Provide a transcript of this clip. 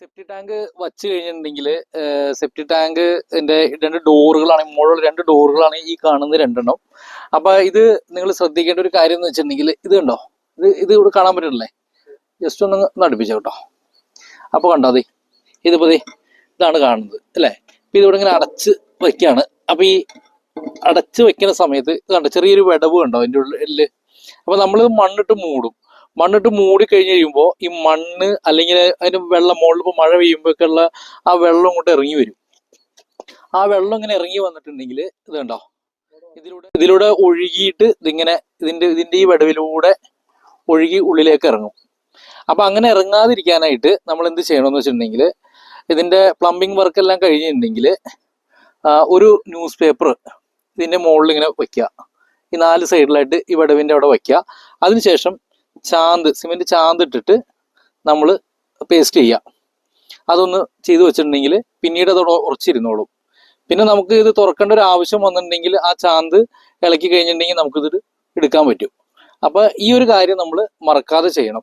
സെപ്റ്റി tank വച്ച് കഴിഞ്ഞിട്ടുണ്ടെങ്കിൽ സെപ്റ്റി ടാങ്കിന്റെ രണ്ട് ഡോറുകളാണ് മുകളിൽ രണ്ട് ഡോറുകളാണ് ഈ കാണുന്ന രണ്ടെണ്ണം. അപ്പൊ ഇത് നിങ്ങൾ ശ്രദ്ധിക്കേണ്ട ഒരു കാര്യം എന്ന് വെച്ചിട്ടുണ്ടെങ്കിൽ ഇത് കണ്ടോ? ഇത് ഇത് ഇവിടെ കാണാൻ പറ്റില്ലേ ജസ്റ്റ് ഒന്ന് അടുപ്പിച്ചു കേട്ടോ? അപ്പൊ കണ്ടോ അതെ? ഇതിപ്പോ ദേ ഇതാണ് കാണുന്നത് അല്ലേ? ഇപ്പൊ ഇതിവിടെ ഇങ്ങനെ അടച്ച് വെക്കാണ്. അപ്പൊ ഈ അടച്ച് വെക്കുന്ന സമയത്ത് കണ്ടോ? ചെറിയൊരു വിടവ് കണ്ടോ? അതിന്റെ ഉള്ളിൽ അപ്പൊ നമ്മൾ മണ്ണിട്ട് മൂടും. മണ്ണിട്ട് മൂടി കഴിഞ്ഞ് കഴിയുമ്പോൾ ഈ മണ്ണ് അല്ലെങ്കിൽ അതിന് വെള്ളം മുകളിൽ ഇപ്പോൾ മഴ പെയ്യുമ്പോഴൊക്കെയുള്ള ആ വെള്ളം കൊണ്ട് ഇറങ്ങി വരും. ആ വെള്ളം ഇങ്ങനെ ഇറങ്ങി വന്നിട്ടുണ്ടെങ്കിൽ ഇത് കണ്ടോ? ഇതിലൂടെ ഇതിലൂടെ ഒഴുകിയിട്ട് ഇതിങ്ങനെ ഇതിന്റെ ഇതിന്റെ ഈ വെടവിലൂടെ ഒഴുകി ഉള്ളിലേക്ക് ഇറങ്ങും. അപ്പൊ അങ്ങനെ ഇറങ്ങാതിരിക്കാനായിട്ട് നമ്മൾ എന്ത് ചെയ്യണമെന്ന് വെച്ചിട്ടുണ്ടെങ്കിൽ ഇതിന്റെ പ്ലംബിംഗ് വർക്ക് എല്ലാം കഴിഞ്ഞിട്ടുണ്ടെങ്കിൽ ഒരു ന്യൂസ് പേപ്പർ ഇതിന്റെ മുകളിൽ ഇങ്ങനെ വയ്ക്കുക ഈ നാല് സൈഡിലായിട്ട് ഈ വെടവിന്റെ അവിടെ വയ്ക്കുക അതിനുശേഷം ചാന്ത് സിമെന്റ് ചാന്ത് ഇട്ടിട്ട് നമ്മൾ പേസ്റ്റ് ചെയ്യുക അതൊന്ന് ചെയ്തു വെച്ചിട്ടുണ്ടെങ്കിൽ പിന്നീട് അതോടെ ഉറച്ചിരുന്നോളും. പിന്നെ നമുക്ക് ഇത് തുറക്കേണ്ട ഒരു ആവശ്യം വന്നിട്ടുണ്ടെങ്കിൽ ആ ചാന്ത് ഇളക്കി കഴിഞ്ഞിട്ടുണ്ടെങ്കിൽ നമുക്കിത് എടുക്കാൻ പറ്റും. അപ്പൊ ഈ ഒരു കാര്യം നമ്മൾ മറക്കാതെ ചെയ്യണം.